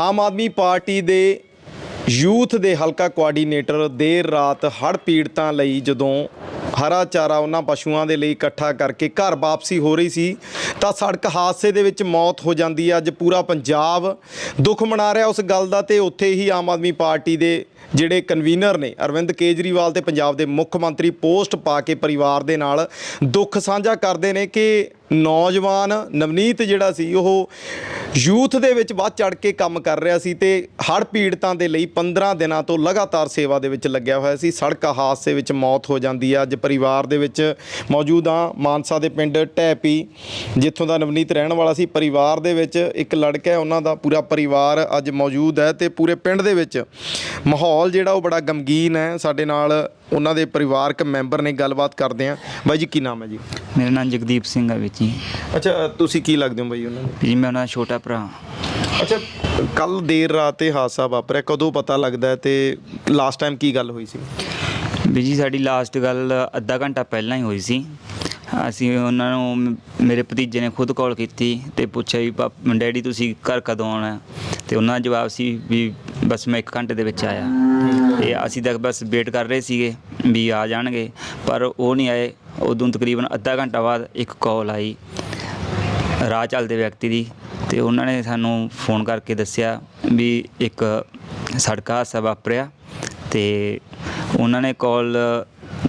Aam Aadmi party ਦੇ youth ਦੇ ਹਲਕਾ ਕੋਆਰਡੀਨੇਟਰ ਦੇਰ ਰਾਤ ਹੜ੍ਹ ਪੀੜਤਾਂ ਲਈ ਜਦੋਂ ਹਰਾ ਚਾਰਾ ਉਹਨਾਂ ਪਸ਼ੂਆਂ ਦੇ ਲਈ ਇਕੱਠਾ ਕਰਕੇ ਘਰ ਵਾਪਸੀ ਹੋ ਰਹੀ ਸੀ, ਤਾਂ ਸੜਕ ਹਾਦਸੇ ਦੇ ਵਿੱਚ ਮੌਤ ਹੋ ਜਾਂਦੀ ਹੈ। ਅੱਜ ਪੂਰਾ ਪੰਜਾਬ ਦੁੱਖ ਮਨਾ ਰਿਹਾ। ਉਸ ਗੱਲ ਦਾ ਤੇ ਉੱਥੇ ਹੀ ਆਮ ਆਦਮੀ ਪਾਰਟੀ ਦੇ ਜਿਹੜੇ ਕਨਵੀਨਰ ਨੇ, ਅਰਵਿੰਦ ਕੇਜਰੀਵਾਲ ਤੇ ਪੰਜਾਬ ਦੇ ਮੁੱਖ ਮੰਤਰੀ ਪੋਸਟ ਪਾ ਕੇ ਪਰਿਵਾਰ ਦੇ ਨਾਲ ਦੁੱਖ ਸਾਂਝਾ ਕਰਦੇ ਨੇ ਕਿ ਨੌਜਵਾਨ ਨਵਨੀਤ ਜਿਹੜਾ ਸੀ, ਉਹ ਯੂਥ ਦੇ ਵਿੱਚ ਵੱਧ ਚੜ ਕੇ ਕੰਮ ਕਰ ਰਿਹਾ ਸੀ ਤੇ ਹੜ੍ਹ ਪੀੜਤਾਂ ਦੇ ਲਈ 15 ਦਿਨਾਂ ਤੋਂ ਲਗਾਤਾਰ ਸੇਵਾ ਦੇ ਵਿੱਚ ਲੱਗਿਆ ਹੋਇਆ ਸੀ। ਸੜਕ ਹਾਦਸੇ ਵਿੱਚ ਮੌਤ ਹੋ ਜਾਂਦੀ ਹੈ ਅੱਜ ਪਰਿਵਾਰ ਦੇ ਵਿੱਚ ਮੌਜੂਦ ਹਾਂ ਮਾਨਸਾ ਦੇ ਪਿੰਡ ਟੈਪੀ ਜਿੱਥੋਂ ਦਾ ਨਵਨੀਤ ਰਹਿਣ ਵਾਲਾ ਸੀ। ਪਰਿਵਾਰ ਦੇ ਵਿੱਚ ਇੱਕ ਲੜਕਾ ਹੈ, ਉਹਨਾਂ ਦਾ ਪੂਰਾ ਪਰਿਵਾਰ ਅੱਜ ਮੌਜੂਦ ਹੈ ਤੇ ਪੂਰੇ ਪਿੰਡ ਦੇ ਵਿੱਚ ਮਾਹੌਲ ਜਿਹੜਾ ਉਹ ਬੜਾ ਗਮਗੀਨ ਹੈ। ਸਾਡੇ ਨਾਲ ਉਹਨਾਂ ਦੇ ਪਰਿਵਾਰਕ ਮੈਂਬਰ ਨੇ ਗੱਲਬਾਤ ਕਰਦੇ ਆ ਬਾਈ ਜੀ, ਕੀ ਨਾਮ ਹੈ ਜੀ? ਮੇਰਾ ਨਾਮ ਜਗਦੀਪ ਸਿੰਘ ਹੈ ਵਿੱਚ ਜੀ। ਅੱਛਾ ਤੁਸੀਂ ਕੀ ਲੱਗਦੇ ਹੋ ਬਾਈ ਉਹਨਾਂ ਨੂੰ? ਜੀ ਮੈਂ ਉਹਨਾਂ ਦਾ ਛੋਟਾ ਭਰਾ। ਅੱਛਾ ਕੱਲ ਦੇਰ ਰਾਤ ਇਹ ਹਾਦਸਾ ਵਾਪਰਿਆ ਕਦੋਂ ਪਤਾ ਲੱਗਦਾ ਹੈ ਤੇ ਲਾਸਟ ਟਾਈਮ ਕੀ ਗੱਲ ਹੋਈ ਸੀ? ਵੀ ਜੀ ਸਾਡੀ ਲਾਸਟ ਗੱਲ ਅੱਧਾ ਘੰਟਾ ਪਹਿਲਾਂ ਹੀ ਹੋਈ ਸੀ। ਅਸੀਂ ਉਹਨਾਂ ਨੂੰ ਮ- ਮੇਰੇ ਭਤੀਜੇ ਨੇ ਖੁਦ ਕਾਲ ਕੀਤੀ ਤੇ ਪੁੱਛਿਆ ਵੀ ਪਾਪ ਡੈਡੀ ਤੁਸੀਂ ਘਰ ਕਦੋਂ ਆਉਣਾ ਤੇ ਉਹਨਾਂ ਦਾ ਜਵਾਬ ਸੀ ਵੀ ਬਸ ਮੈਂ 1 ਘੰਟੇ ਦੇ ਵਿੱਚ ਆਇਆ। ਤੇ ਅਸੀਂ ਤਾਂ ਬਸ ਵੇਟ ਕਰ ਰਹੇ ਸੀਗੇ ਵੀ ਆ ਜਾਣਗੇ ਪਰ ਉਹ ਨਹੀਂ ਆਏ। ਉਦੋਂ ਤਕਰੀਬਨ ਅੱਧਾ ਘੰਟਾ ਬਾਅਦ ਇੱਕ ਕਾਲ ਆਈ ਰਾਹ ਚੱਲਦੇ ਵਿਅਕਤੀ ਦੀ ਤੇ ਉਹਨਾਂ ਨੇ ਸਾਨੂੰ ਫੋਨ ਕਰਕੇ ਦੱਸਿਆ ਵੀ ਇੱਕ ਸੜਕ ਹਾਦਸਾ ਵਾਪਰਿਆ ਤੇ ਉਹਨਾਂ ਨੇ ਕਾਲ,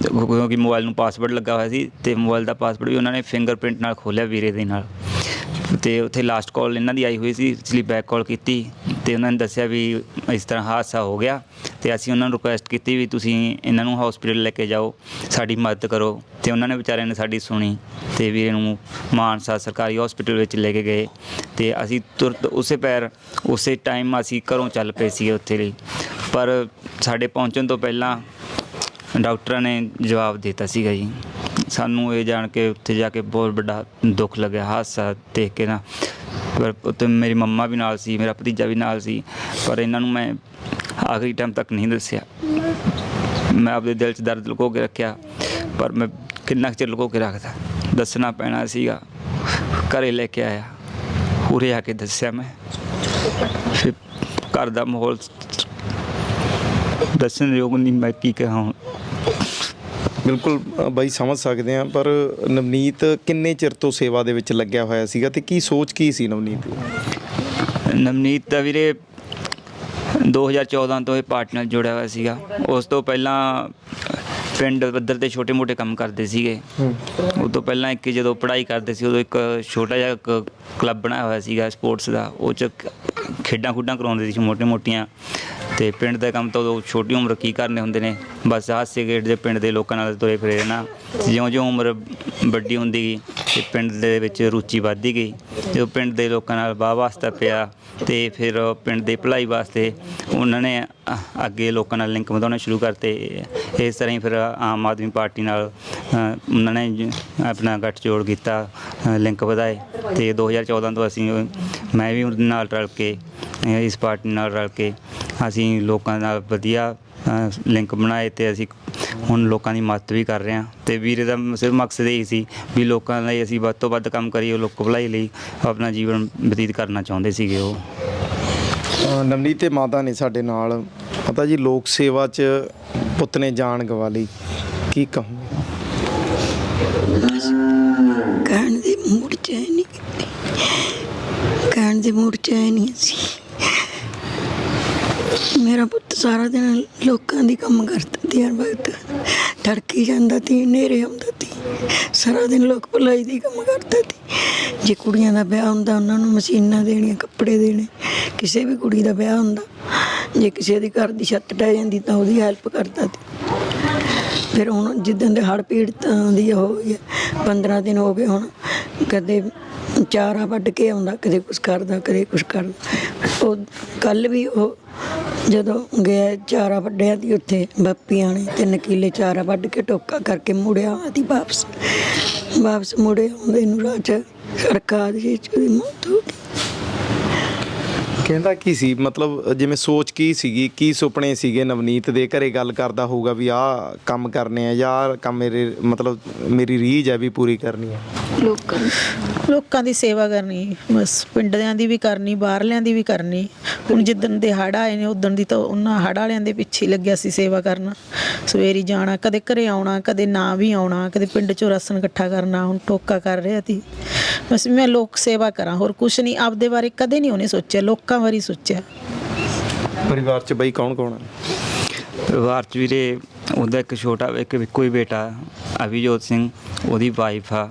ਕਿਉਂਕਿ ਮੋਬਾਈਲ ਨੂੰ ਪਾਸਵਰਡ ਲੱਗਾ ਹੋਇਆ ਸੀ ਤੇ ਮੋਬਾਈਲ ਦਾ ਪਾਸਵਰਡ ਵੀ ਉਹਨਾਂ ਨੇ ਫਿੰਗਰਪ੍ਰਿੰਟ ਨਾਲ ਖੋਲਿਆ ਵੀਰੇ ਦੇ ਨਾਲ ਤੇ ਉੱਥੇ ਲਾਸਟ ਕਾਲ ਇਹਨਾਂ ਦੀ ਆਈ ਹੋਈ ਸੀ ਇਸ ਲਈ ਬੈਕ ਕਾਲ ਕੀਤੀ ਤੇ ਉਹਨਾਂ ਨੇ ਦੱਸਿਆ ਵੀ ਇਸ ਤਰ੍ਹਾਂ ਹਾਦਸਾ ਹੋ ਗਿਆ ਤੇ ਅਸੀਂ ਉਹਨਾਂ ਨੂੰ ਰਿਕੁਐਸਟ ਕੀਤੀ ਵੀ ਤੁਸੀਂ ਇਹਨਾਂ ਨੂੰ ਹਸਪੀਟਲ ਲੈ ਕੇ ਜਾਓ, ਸਾਡੀ ਮਦਦ ਕਰੋ। ਤੇ ਉਹਨਾਂ ਨੇ ਵਿਚਾਰਿਆਂ ਨੇ ਸਾਡੀ ਸੁਣੀ ਤੇ ਵੀ ਇਹਨੂੰ ਮਾਨਸਾ ਸਰਕਾਰੀ ਹਸਪੀਟਲ ਵਿੱਚ ਲੈ ਕੇ ਗਏ। ਤੇ ਅਸੀਂ ਤੁਰਤ ਉਸੇ ਪੈਰ, ਉਸੇ ਟਾਈਮ ਅਸੀਂ ਘਰੋਂ ਚੱਲ ਪਏ ਸੀਗੇ ਉੱਥੇ ਲਈ ਪਰ ਸਾਡੇ ਪਹੁੰਚਣ ਤੋਂ ਪਹਿਲਾਂ ਡਾਕਟਰਾਂ ਨੇ ਜਵਾਬ ਦਿੱਤਾ ਸੀਗਾ ਜੀ। ਸਾਨੂੰ ਇਹ ਜਾਣ ਕੇ ਉੱਥੇ ਜਾ ਕੇ ਬਹੁਤ ਵੱਡਾ ਦੁੱਖ ਲੱਗਿਆ, ਹਾਦਸਾ ਦੇਖ ਕੇ ਨਾ। ਪਰ ਉੱਥੇ ਮੇਰੀ ਮੰਮਾ ਵੀ ਨਾਲ ਸੀ, ਮੇਰਾ ਭਤੀਜਾ ਵੀ ਨਾਲ ਸੀ, ਪਰ ਇਹਨਾਂ ਨੂੰ ਮੈਂ ਆਖਰੀ ਟਾਈਮ ਤੱਕ ਨਹੀਂ ਦੱਸਿਆ। ਮੈਂ ਆਪਣੇ ਦਿਲ 'ਚ ਦਰਦ ਲੁਕੋ ਕੇ ਰੱਖਿਆ, ਪਰ ਮੈਂ ਕਿੰਨਾ ਕੁ ਚਿਰ ਲੁਕੋ ਕੇ ਰੱਖਦਾ? ਦੱਸਣਾ ਪੈਣਾ ਸੀਗਾ, ਘਰੇ ਲੈ ਕੇ ਆਇਆ, ਉਰੇ ਆ ਕੇ ਦੱਸਿਆ ਮੈਂ। ਫਿਰ ਘਰ ਦਾ ਮਾਹੌਲ ਦੱਸਣ ਯੋਗ ਨਹੀਂ ਮੈਂ ਕੀ ਕਹਾਂ ਹੁਣ। ਬਿਲਕੁਲ ਬਾਈ ਸਮਝ ਸਕਦੇ ਆ ਪਰ ਨਵਨੀਤ ਕਿੰਨੇ ਚਿਰ ਤੋਂ ਸੇਵਾ ਦੇ ਵਿੱਚ ਲੱਗਿਆ ਹੋਇਆ ਸੀਗਾ ਤੇ ਕੀ ਸੋਚ ਕੀ ਸੀ ਨਵਨੀਤ ਦੀ? ਨਵਨੀਤ ਦਾ ਵੀਰੇ 2014 ਤੋਂ ਇਹ ਪਾਰਟੀ ਨਾਲ ਜੁੜਿਆ ਹੋਇਆ ਸੀਗਾ। ਉਸ ਤੋਂ ਪਹਿਲਾਂ ਪਿੰਡ ਪੱਧਰ ਤੇ ਛੋਟੇ-ਮੋਟੇ ਕੰਮ ਕਰਦੇ ਸੀਗੇ। ਉਹ ਤੋਂ ਪਹਿਲਾਂ ਇੱਕ ਜਦੋਂ ਪੜ੍ਹਾਈ ਕਰਦੇ ਸੀ ਉਦੋਂ ਇੱਕ ਛੋਟਾ ਜਿਹਾ ਕਲੱਬ ਬਣਾਇਆ ਹੋਇਆ ਸੀਗਾ ਸਪੋਰਟਸ ਦਾ। ਉਹ ਚ ਖੇਡਾਂ ਖੁੱਡਾਂ ਕਰਾਉਂਦੇ ਸੀ ਮੋਟੇ-ਮੋਟੀਆਂ ਤੇ ਪਿੰਡ ਦਾ ਕੰਮ ਤੋਂ ਉਦੋਂ ਛੋਟੀ ਉਮਰ ਕੀ ਕਰਨੇ ਹੁੰਦੇ ਨੇ? ਬਸ ਹਾਸੇ ਖੇਡ ਦੇ ਪਿੰਡ ਦੇ ਲੋਕਾਂ ਨਾਲ ਤੁਰੇ ਫਿਰੇ ਰਹਿਣਾ ਜਿਉਂ-ਜਿਉਂ ਉਮਰ ਵੱਡੀ ਹੁੰਦੀ ਗਈ ਤੇ ਪਿੰਡ ਦੇ ਵਿੱਚ ਰੁਚੀ ਵੱਧਦੀ ਗਈ। ਜਦੋਂ ਪਿੰਡ ਦੇ ਲੋਕਾਂ ਨਾਲ ਵਾਹ ਵਾਸਤਾ ਪਿਆ ਤੇ ਫਿਰ ਪਿੰਡ ਦੇ ਭਲਾਈ ਵਾਸਤੇ ਉਹਨਾਂ ਨੇ ਅੱਗੇ ਲੋਕਾਂ ਨਾਲ ਲਿੰਕ ਵਧਾਉਣੇ ਸ਼ੁਰੂ ਕਰਤੇ। ਇਸ ਤਰ੍ਹਾਂ ਹੀ ਫਿਰ ਆਮ ਆਦਮੀ ਪਾਰਟੀ ਨਾਲ ਉਹਨਾਂ ਨੇ ਆਪਣਾ ਗੱਠਜੋੜ ਕੀਤਾ ਲਿੰਕ ਵਧਾਏ। ਤੇ 2014 ਤੋਂ ਅਸੀਂ, ਮੈਂ ਵੀ ਉਹਦੇ ਨਾਲ ਰਲ ਕੇ, ਇਸ ਪਾਰਟੀ ਨਾਲ ਰਲ ਕੇ ਅਸੀਂ ਲੋਕਾਂ ਨਾਲ ਵਧੀਆ ਲਿੰਕ ਬਣਾਏ ਤੇ ਅਸੀਂ ਹੁਣ ਲੋਕਾਂ ਦੀ ਮਦਦ ਵੀ ਕਰ ਰਹੇ ਹਾਂ। ਤੇ ਵੀਰੇ ਦਾ ਸਿਰਫ ਮਕਸਦ ਇਹ ਸੀ ਵੀ ਲੋਕਾਂ ਲਈ ਅਸੀਂ ਵੱਧ ਤੋਂ ਵੱਧ ਕੰਮ ਕਰੀਏ ਲੋਕ ਭਲਾਈ ਲਈ ਆਪਣਾ ਜੀਵਨ ਬਤੀਤ ਕਰਨਾ ਚਾਹੁੰਦੇ ਸੀਗੇ ਉਹ। ਨਵਨੀਤ ਤੇ ਮਾਤਾ ਨੇ ਸਾਡੇ ਨਾਲ। ਪਤਾ ਜੀ ਲੋਕ ਸੇਵਾ 'ਚ ਪੁੱਤ ਨੇ ਜਾਨ ਗਵਾ ਲਈ। ਕੀ ਕਹੂੰ ਕਹਿਣ ਦੇ ਮੂਡ ਚ ਨਹੀਂ ਕਹਿਣ ਦੇ ਮੂਡ ਚ ਨਹੀਂ ਸੀ ਮੇਰਾ ਪੁੱਤ ਸਾਰਾ ਦਿਨ ਲੋਕਾਂ ਦੀ ਕੰਮ ਕਰਦਾ ਸੀ ਹਰ ਵਕਤ। ਤੜਕੀ ਜਾਂਦਾ ਤੀ ਨੇਰੇ ਆਉਂਦਾ ਸੀ ਸਾਰਾ ਦਿਨ ਲੋਕ ਭਲਾਈ ਦੀ ਕੰਮ ਕਰਦਾ ਤੀ। ਜੇ ਕੁੜੀਆਂ ਦਾ ਵਿਆਹ ਹੁੰਦਾ, ਉਹਨਾਂ ਨੂੰ ਮਸ਼ੀਨਾਂ ਦੇਣੀਆਂ, ਕੱਪੜੇ ਦੇਣੇ, ਕਿਸੇ ਵੀ ਕੁੜੀ ਦਾ ਵਿਆਹ ਹੁੰਦਾ, ਜੇ ਕਿਸੇ ਦੀ ਘਰ ਦੀ ਛੱਤ ਟਹਿ ਜਾਂਦੀ ਤਾਂ ਉਹਦੀ ਹੈਲਪ ਕਰਦਾ ਤੀ। ਫਿਰ ਹੁਣ ਜਿੱਦਣ ਦੇ ਹੜ੍ਹ ਪੀੜਤਾਂ ਦੀ ਹੋ ਗਈ 15 ਦਿਨ ਹੋ ਗਏ ਹੁਣ, ਕਦੇ ਚਾਰਾ ਵੱਢ ਕੇ ਆਉਂਦਾ, ਕਦੇ ਕੁਛ ਕਰਦਾ, ਕਦੇ ਕੁਛ ਕਰਦਾ। ਉਹ ਕੱਲ ਵੀ ਉਹ ਜਦੋਂ ਗਿਆ ਚਾਰਾ ਵੱਢਿਆ ਦੀ ਉੱਥੇ ਬੱਪੀਆਂ ਨੇ, ਤਿੰਨ ਕਿੱਲੇ ਚਾਰਾ ਵੱਢ ਕੇ ਟੋਕਾ ਕਰਕੇ ਮੁੜਿਆ ਆਦੀ ਵਾਪਸ। ਵਾਪਸ ਮੁੜੇ ਆਉਂਦੇ ਨੂੰ ਰਾਹ ਚ ਸਰਕਾਰ ਜੀ ਉਹਦੀ ਮੌਤ ਹੋ ਗਈ। ਕਹਿੰਦਾ ਕੀ ਸੀ? ਮਤਲਬ ਜਿਵੇਂ ਸੋਚ ਕੀ ਸੀਗੀ? ਕੀ ਸੁਪਨੇ ਸੀਗੇ ਨਵਨੀਤ ਦੇ? ਘਰੇ ਗੱਲ ਕਰਦਾ ਹੋਊਗਾ ਵੀ ਆਹ ਕੰਮ ਕਰਨੇ ਆ ਆਹ ਕੰਮ ਮੇਰੇ ਮਤਲਬ ਮੇਰੀ ਰੀਝ ਹੈ ਵੀ ਪੂਰੀ ਕਰਨੀ ਹੈ ਲੋਕਾਂ ਦੀ ਸੇਵਾ। ਕਰਨੀ ਬਸ ਪਿੰਡਿਆਂ ਦੀ ਵੀ ਕਰਨੀ ਬਾਹਰਲਿਆਂ ਦੀ ਵੀ ਕਰਨੀ। ਹੁਣ ਜਿੱਦਣ ਦੇ ਹੜ੍ਹ ਆਏ ਨੇ ਉਦੋਂ ਦੀ ਤਾਂ ਉਹਨਾਂ ਹੜ੍ਹ ਵਾਲਿਆਂ ਦੇ ਪਿੱਛੇ ਹੀ ਲੱਗਿਆ ਸੀ ਸੇਵਾ ਕਰਨ। ਸਵੇਰੀ ਜਾਣਾ ਕਦੇ ਘਰੇ ਆਉਣਾ ਕਦੇ ਨਾ ਵੀ ਆਉਣਾ ਕਦੇ ਪਿੰਡ ਚੋਂ ਰਾਸ਼ਨ ਇਕੱਠਾ ਕਰਨਾ ਹੁਣ ਟੋਕਾ ਕਰ ਰਿਹਾ ਸੀ ਬਸ ਮੈਂ ਲੋਕ ਸੇਵਾ ਕਰਾਂ ਹੋਰ ਕੁਛ ਨਹੀਂ। ਆਪਦੇ ਬਾਰੇ ਕਦੇ ਨਹੀਂ ਉਹਨੇ ਸੋਚਿਆ। ਲੋਕਾਂ ਬਾਰੇ ਹੀ ਸੋਚਿਆ? ਪਰਿਵਾਰ 'ਚ ਬਈ ਕੌਣ ਕੌਣ ਹੈ ਪਰਿਵਾਰ 'ਚ ਵੀਰੇ ਉਹਦਾ ਇੱਕ ਛੋਟਾ ਇੱਕ ਇੱਕੋ ਹੀ ਬੇਟਾ ਅਭਿਜੋਤ ਸਿੰਘ ਉਹਦੀ ਵਾਈਫ ਆ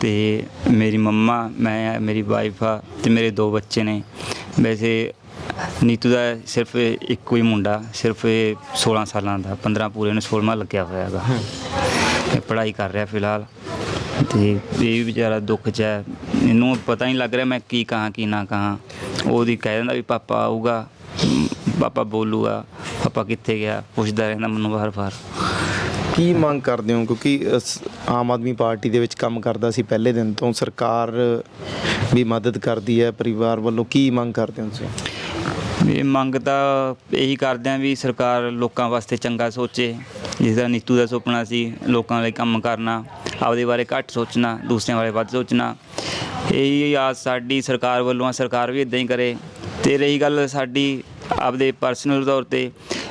ਤੇ ਮੇਰੀ ਮੰਮਾ ਮੈਂ ਆ, ਮੇਰੀ ਵਾਈਫ ਆ ਤੇ ਮੇਰੇ ਦੋ ਬੱਚੇ ਨੇ। ਵੈਸੇ ਨੀਤੂ ਦਾ ਸਿਰਫ ਇੱਕੋ ਹੀ ਮੁੰਡਾ ਸਿਰਫ ਇਹ 16 ਸਾਲਾਂ ਦਾ 15 ਪੂਰੇ ਨੂੰ 16ਵਾਂ ਲੱਗਿਆ ਹੋਇਆ ਹੈਗਾ। ਇਹ ਪੜ੍ਹਾਈ ਕਰ ਰਿਹਾ ਫਿਲਹਾਲ। ਤੇ ਇਹ ਵੀ ਵਿਚਾਰਾ ਦੁੱਖ 'ਚ ਹੈ। ਇਹਨੂੰ ਪਤਾ ਨਹੀਂ ਲੱਗ ਰਿਹਾ ਮੈਂ ਕੀ ਕਹਾਂ ਕੀ ਨਾ ਕਹਾਂ। ਉਹਦੀ ਕਹਿ ਦਿੰਦਾ ਵੀ ਪਾਪਾ ਆਊਗਾ ਪਾਪਾ ਬੋਲੂਗਾ ਪਾਪਾ ਕਿੱਥੇ ਗਿਆ ਪੁੱਛਦਾ ਰਹਿੰਦਾ ਮੈਨੂੰ ਵਾਰ-ਵਾਰ। ਕੀ ਮੰਗ ਕਰਦੇ ਹੋ? ਕਿਉਂਕਿ ਅਸ- ਆਮ ਆਦਮੀ ਪਾਰਟੀ ਦੇ ਵਿੱਚ ਕੰਮ ਕਰਦਾ ਸੀ ਪਹਿਲੇ ਦਿਨ ਤੋਂ ਸਰਕਾਰ ਵੀ ਮਦਦ ਕਰਦੀ ਹੈ ਪਰਿਵਾਰ ਵੱਲੋਂ। ਕੀ ਮੰਗ ਕਰਦੇ ਹੋ ਤੁਸੀਂ? ਇਹ ਮੰਗ ਤਾਂ ਇਹੀ ਕਰਦੇ ਆ ਵੀ ਸਰਕਾਰ ਲੋਕਾਂ ਵਾਸਤੇ ਚੰਗਾ ਸੋਚੇ। ਜਿਸ ਦਾ ਨੀਤੂ ਦਾ ਸੁਪਨਾ ਸੀ ਲੋਕਾਂ ਲਈ ਕੰਮ ਕਰਨਾ। ਆਪਦੇ ਬਾਰੇ ਘੱਟ ਸੋਚਣਾ, ਦੂਸਰਿਆਂ ਬਾਰੇ ਵੱਧ ਸੋਚਣਾ। ਇਹੀ ਆਸ ਸਾਡੀ ਸਰਕਾਰ ਵੱਲੋਂ ਆ, ਸਰਕਾਰ ਵੀ ਇਦਾਂ ਹੀ ਕਰੇ। ਤੇ ਰਹੀ ਗੱਲ ਸਾਡੀ ਆਪਦੇ ਪਰਸਨਲ ਤੌਰ ਤੇ,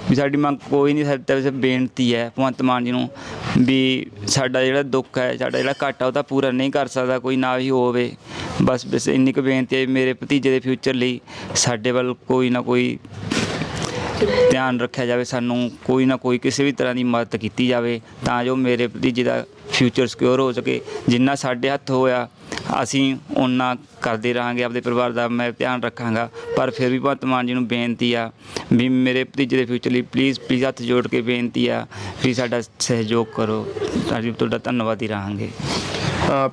ਵੀ ਸਾਡੀ ਮੰਗ ਕੋਈ ਨਹੀਂ, ਸਾਡੇ ਤੇ ਬੇਨਤੀ ਹੈ, ਭਗਵੰਤ ਮਾਨ ਜੀ ਨੂੰ, ਵੀ ਸਾਡਾ ਜਿਹੜਾ ਦੁੱਖ ਹੈ, ਸਾਡਾ ਜਿਹੜਾ ਘਾਟਾ ਉਹ ਤਾਂ ਪੂਰਾ ਨਹੀਂ ਕਰ ਸਕਦਾ, ਕੋਈ ਨਾ ਹੀ ਹੋਵੇ। ਬਸ ਬਸ ਇੰਨੀ ਕੁ ਬੇਨਤੀ ਹੈ ਮੇਰੇ ਭਤੀਜੇ ਦੇ ਫਿਊਚਰ ਲਈ, ਸਾਡੇ ਵੱਲ ਕੋਈ ਨਾ ਕੋਈ ਧਿਆਨ ਰੱਖਿਆ ਜਾਵੇ, ਸਾਨੂੰ ਕੋਈ ਨਾ ਕੋਈ ਕਿਸੇ ਵੀ ਤਰ੍ਹਾਂ ਦੀ ਮਦਦ ਕੀਤੀ ਜਾਵੇ, ਤਾਂ ਜੋ ਮੇਰੇ ਭਤੀਜੇ ਦਾ ਫਿਊਚਰ ਸਿਕਿਉਰ ਹੋ ਸਕੇ। ਜਿੰਨਾ ਸਾਡੇ ਹੱਥ ਹੋਇਆ, ਅਸੀਂ ਉਹਨਾਂ ਕਰਦੇ ਰਹਾਂਗੇ, ਆਪਦੇ ਪਰਿਵਾਰ ਦਾ ਮੈਂ ਧਿਆਨ ਰੱਖਾਂਗਾ। ਪਰ ਫਿਰ ਵੀ ਭਗਵੰਤ ਮਾਨ ਜੀ ਨੂੰ ਬੇਨਤੀ ਆ ਵੀ ਮੇਰੇ ਭਤੀਜੇ ਦੇ ਫਿਊਚਰ ਲਈ ਪਲੀਜ਼ ਪਲੀਜ਼ ਹੱਥ ਜੋੜ ਕੇ ਬੇਨਤੀ ਆ ਵੀ ਸਾਡਾ ਸਹਿਯੋਗ ਕਰੋ। ਅਸੀਂ ਤੁਹਾਡਾ ਧੰਨਵਾਦੀ ਰਹਾਂਗੇ।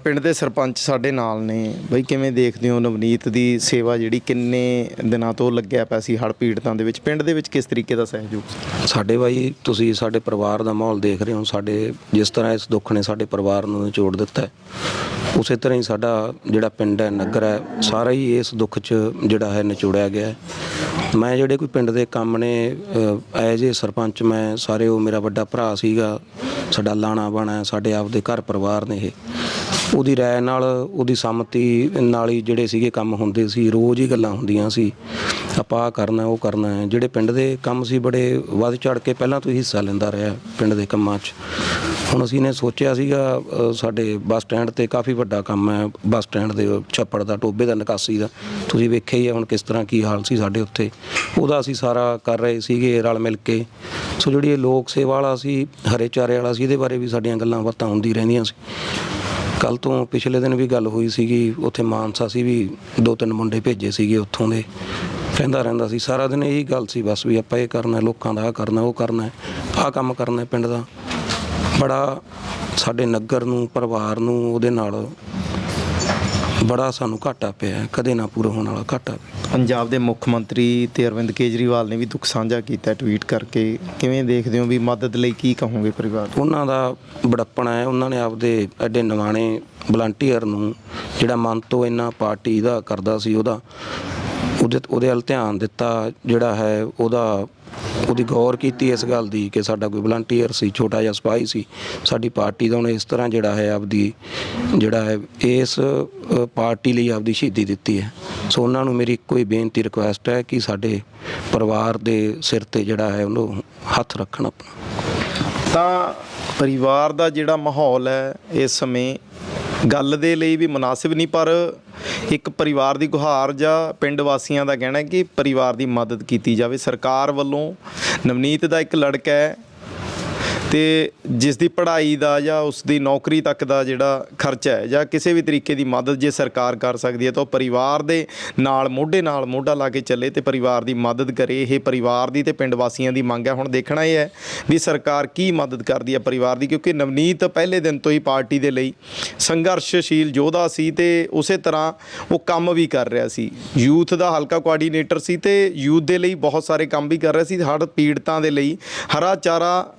ਪਿੰਡ ਦੇ ਸਰਪੰਚ ਸਾਡੇ ਨਾਲ ਨੇ। ਬਈ, ਕਿਵੇਂ ਦੇਖਦੇ ਹੋ ਨਵਨੀਤ ਦੀ ਸੇਵਾ ਜਿਹੜੀ ਕਿੰਨੇ ਦਿਨਾਂ ਤੋਂ ਲੱਗਿਆ ਪਿਆ ਸੀ ਹੜ੍ਹ ਪੀੜਤਾਂ ਦੇ ਵਿੱਚ? ਪਿੰਡ ਦੇ ਵਿੱਚ ਕਿਸ ਤਰੀਕੇ ਦਾ ਸਹਿਯੋਗ ਸਾਡੇ ਬਾਈ, ਤੁਸੀਂ ਸਾਡੇ ਪਰਿਵਾਰ ਦਾ ਮਾਹੌਲ ਦੇਖ ਰਹੇ ਹੋ। ਸਾਡੇ ਜਿਸ ਤਰ੍ਹਾਂ ਇਸ ਦੁੱਖ ਨੇ ਸਾਡੇ ਪਰਿਵਾਰ ਨੂੰ ਨਿਚੋੜ ਦਿੱਤਾ ਉਸੇ ਤਰ੍ਹਾਂ ਹੀ ਸਾਡਾ ਜਿਹੜਾ ਪਿੰਡ ਹੈ, ਨਗਰ ਹੈ, ਸਾਰਾ ਹੀ ਇਸ ਦੁੱਖ 'ਚ ਜਿਹੜਾ ਹੈ, ਨਿਚੋੜਿਆ ਗਿਆ ਹੈ। ਮੈਂ ਜਿਹੜੇ ਕੋਈ ਪਿੰਡ ਦੇ ਕੰਮ ਨੇ ਐਜ ਏ ਸਰਪੰਚ ਮੈਂ ਸਾਰੇ ਉਹ ਮੇਰਾ ਵੱਡਾ ਭਰਾ ਸੀਗਾ, ਸਾਡਾ ਲਾਣਾ ਬਾਣਾ, ਸਾਡੇ ਆਪਦੇ ਘਰ ਪਰਿਵਾਰ ਨੇ ਇਹ। ਉਹਦੀ ਰਾਏ ਨਾਲ, ਉਹਦੀ ਸੰਮਤੀ ਨਾਲ ਹੀ ਜਿਹੜੇ ਸੀਗੇ ਕੰਮ ਹੁੰਦੇ ਸੀ, ਰੋਜ਼ ਹੀ ਗੱਲਾਂ ਹੁੰਦੀਆਂ ਸੀ। ਆਪਾਂ ਆਹ ਕਰਨਾ, ਉਹ ਕਰਨਾ ਹੈ। ਜਿਹੜੇ ਪਿੰਡ ਦੇ ਕੰਮ ਸੀ, ਬੜੇ ਵੱਧ ਚੜ ਕੇ ਪਹਿਲਾਂ ਤੋਂ ਹੀ ਹਿੱਸਾ ਲੈਂਦਾ ਰਿਹਾ ਪਿੰਡ ਦੇ ਕੰਮਾਂ 'ਚ। ਹੁਣ ਅਸੀਂ ਨੇ ਸੋਚਿਆ ਸੀਗਾ ਸਾਡੇ ਬੱਸ ਸਟੈਂਡ ਤੇ ਕਾਫੀ ਵੱਡਾ ਕੰਮ ਹੈ। ਬੱਸ ਸਟੈਂਡ ਦੇ ਛੱਪੜ ਦਾ ਟੋਬੇ ਦਾ, ਨਿਕਾਸੀ ਦਾ। ਤੁਸੀਂ ਵੇਖਿਆ ਹੀ ਹੈ ਹੁਣ ਕਿਸ ਤਰ੍ਹਾਂ ਕੀ ਹਾਲ ਸੀ ਸਾਡੇ ਉੱਥੇ। ਉਹਦਾ ਅਸੀਂ ਸਾਰਾ ਕਰ ਰਹੇ ਸੀਗੇ ਰਲ ਮਿਲ ਕੇ। ਸੋ ਜਿਹੜੀ ਇਹ ਲੋਕ ਸੇਵਾ ਵਾਲਾ ਸੀ, ਹਰੇ ਚਾਰੇ ਵਾਲਾ ਸੀ, ਇਹਦੇ ਬਾਰੇ ਵੀ ਸਾਡੀਆਂ ਗੱਲਾਂ ਬਾਤਾਂ ਹੁੰਦੀ ਰਹਿੰਦੀਆਂ ਸੀ। ਕੱਲ ਤੋਂ ਪਿਛਲੇ ਦਿਨ ਵੀ ਗੱਲ ਹੋਈ ਸੀਗੀ, ਉੱਥੇ ਮਾਨਸਾ ਸੀ ਵੀ ਦੋ ਤਿੰਨ ਮੁੰਡੇ ਭੇਜੇ ਸੀਗੇ ਉੱਥੋਂ ਦੇ। ਕਹਿੰਦਾ ਰਹਿੰਦਾ ਸੀ, ਸਾਰਾ ਦਿਨ ਇਹੀ ਗੱਲ ਸੀ ਬਸ ਵੀ ਆਪਾਂ ਇਹ ਕਰਨਾ, ਲੋਕਾਂ ਦਾ ਆਹ ਕਰਨਾ, ਉਹ ਕਰਨਾ, ਆਹ ਕੰਮ ਕਰਨਾ ਪਿੰਡ ਦਾ। ਬੜਾ ਸਾਡੇ ਨਗਰ ਨੂੰ, ਪਰਿਵਾਰ ਨੂੰ, ਉਹਦੇ ਨਾਲ ਬੜਾ ਸਾਨੂੰ ਘਾਟਾ ਪਿਆ, ਕਦੇ ਨਾ ਪੂਰਾ ਹੋਣ ਵਾਲਾ ਘਾਟਾ। ਪਿਆ ਪੰਜਾਬ ਦੇ ਮੁੱਖ ਮੰਤਰੀ ਤੇ ਅਰਵਿੰਦ ਕੇਜਰੀਵਾਲ ਨੇ ਵੀ ਦੁੱਖ ਸਾਂਝਾ ਕੀਤਾ ਟਵੀਟ ਕਰਕੇ। ਕਿਵੇਂ ਦੇਖਦੇ ਹੋ ਵੀ ਮਦਦ ਲਈ ਕੀ ਕਹੋਗੇ ਪਰਿਵਾਰ? ਉਹਨਾਂ ਦਾ ਬੜੱਪਣਾ ਹੈ। ਉਹਨਾਂ ਨੇ ਆਪਦੇ ਐਡੇ ਨਵਾਣੇ ਵਲੰਟੀਅਰ ਨੂੰ ਜਿਹੜਾ ਮਨ ਤੋਂ ਇੰਨਾ ਪਾਰਟੀ ਦਾ ਕਰਦਾ ਸੀ, ਉਹਦਾ ਉਹਦੇ ਉਹਦੇ ਵੱਲ ਧਿਆਨ ਦਿੱਤਾ ਜਿਹੜਾ ਹੈ, ਉਹਦਾ ਉਹਦੀ ਗੌਰ ਕੀਤੀ ਇਸ ਗੱਲ ਦੀ ਕਿ ਸਾਡਾ ਕੋਈ ਵਲੰਟੀਅਰ ਸੀ, ਛੋਟਾ ਜਿਹਾ ਸਿਪਾਹੀ ਸੀ। ਸਾਡੀ ਪਾਰਟੀ ਦਾ ਉਹਨੇ ਇਸ ਤਰ੍ਹਾਂ ਜਿਹੜਾ ਹੈ ਆਪਦੀ, ਜਿਹੜਾ ਹੈ ਇਸ ਪਾਰਟੀ ਲਈ ਆਪਦੀ ਸ਼ਹੀਦੀ ਦਿੱਤੀ ਹੈ। ਸੋ ਉਹਨਾਂ ਨੂੰ ਮੇਰੀ ਇੱਕੋ ਹੀ ਬੇਨਤੀ ਰਿਕੁਐਸਟ ਹੈ ਕਿ ਸਾਡੇ ਪਰਿਵਾਰ ਦੇ ਸਿਰ ਤੇ ਜਿਹੜਾ ਹੈ ਉਹਨੂੰ ਹੱਥ ਰੱਖਣ ਆਪਣਾ। ਤਾਂ ਪਰਿਵਾਰ ਦਾ ਜਿਹੜਾ ਮਾਹੌਲ ਹੈ ਇਸ ਸਮੇਂ ਗੱਲ ਦੇ ਲਈ ਵੀ ਮੁਨਾਸਿਬ ਨਹੀਂ, ਪਰ ਇੱਕ ਪਰਿਵਾਰ ਦੀ ਗੁਹਾਰ ਜਾਂ ਪਿੰਡ ਵਾਸੀਆਂ ਦਾ ਕਹਿਣਾ ਹੈ ਕਿ ਪਰਿਵਾਰ ਦੀ ਮਦਦ ਕੀਤੀ ਜਾਵੇ। ਸਰਕਾਰ ਵੱਲੋਂ ਨਵਨੀਤ ਦਾ ਇੱਕ ਲੜਕਾ ਹੈ ਤੇ ਜਿਸ ਦੀ ਪੜ੍ਹਾਈ ਦਾ ਜਾਂ ਉਸ ਦੀ ਨੌਕਰੀ ਤੱਕ ਦਾ ਜਿਹੜਾ ਖਰਚਾ ਹੈ ਜਾਂ ਕਿਸੇ ਵੀ ਤਰੀਕੇ ਦੀ ਮਦਦ ਜੇ ਸਰਕਾਰ ਕਰ ਸਕਦੀ ਹੈ ਤਾਂ ਉਹ ਪਰਿਵਾਰ ਦੇ ਨਾਲ, ਮੋਢੇ ਨਾਲ ਮੋਢਾ ਲਾ ਕੇ ਚੱਲੇ ਤੇ ਪਰਿਵਾਰ ਦੀ ਮਦਦ ਕਰੇ। ਇਹ ਪਰਿਵਾਰ ਦੀ ਤੇ ਪਿੰਡ ਵਾਸੀਆਂ ਦੀ ਮੰਗ ਹੈ। ਹੁਣ ਦੇਖਣਾ ਇਹ ਹੈ ਵੀ ਸਰਕਾਰ ਕੀ ਮਦਦ ਕਰਦੀ ਹੈ ਪਰਿਵਾਰ ਦੀ ਕਿਉਂਕਿ ਨਵਨੀਤ ਪਹਿਲੇ ਦਿਨ ਤੋਂ ਹੀ ਪਾਰਟੀ ਦੇ ਲਈ ਸੰਘਰਸ਼ਸ਼ੀਲ ਯੋਧਾ ਸੀ ਤੇ ਉਸੇ ਤਰ੍ਹਾਂ ਉਹ ਕੰਮ ਵੀ ਕਰ ਰਿਹਾ ਸੀ। ਯੂਥ ਦਾ ਹਲਕਾ ਕੋਆਰਡੀਨੇਟਰ ਸੀ ਤੇ ਯੂਥ ਦੇ ਲਈ ਬਹੁਤ ਸਾਰੇ ਕੰਮ ਵੀ ਕਰ ਰਿਹਾ ਸੀ। ਹੜ੍ਹ ਪੀੜਤਾਂ ਦੇ ਲਈ ਹਰਾ ਚਾਰਾ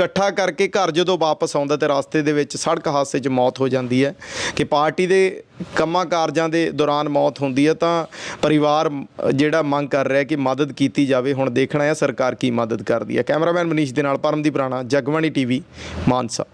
ਇਕੱਠਾ ਕਰਕੇ ਘਰ ਜਦੋਂ ਵਾਪਸ ਆਉਂਦਾ ਤੇ ਰਸਤੇ ਦੇ ਵਿੱਚ ਸੜਕ ਹਾਦਸੇ 'ਚ ਮੌਤ ਹੋ ਜਾਂਦੀ ਹੈ ਕਿ ਪਾਰਟੀ ਦੇ ਕੰਮਾਂ ਕਾਰਜਾਂ ਦੇ ਦੌਰਾਨ ਮੌਤ ਹੁੰਦੀ ਹੈ ਤਾਂ ਪਰਿਵਾਰ ਜਿਹੜਾ ਮੰਗ ਕਰ ਰਿਹਾ ਕਿ ਮਦਦ ਕੀਤੀ ਜਾਵੇ। ਹੁਣ ਦੇਖਣਾ ਹੈ ਸਰਕਾਰ ਕੀ ਮਦਦ ਕਰਦੀ ਹੈ। ਕੈਮਰਾਮੈਨ ਮਨੀਸ਼ ਦੇ ਨਾਲ ਪਰਮਦੀਪ ਰਾਣਾ, ਜਗਬਾਣੀ ਟੀਵੀ, ਮਾਨਸਾ।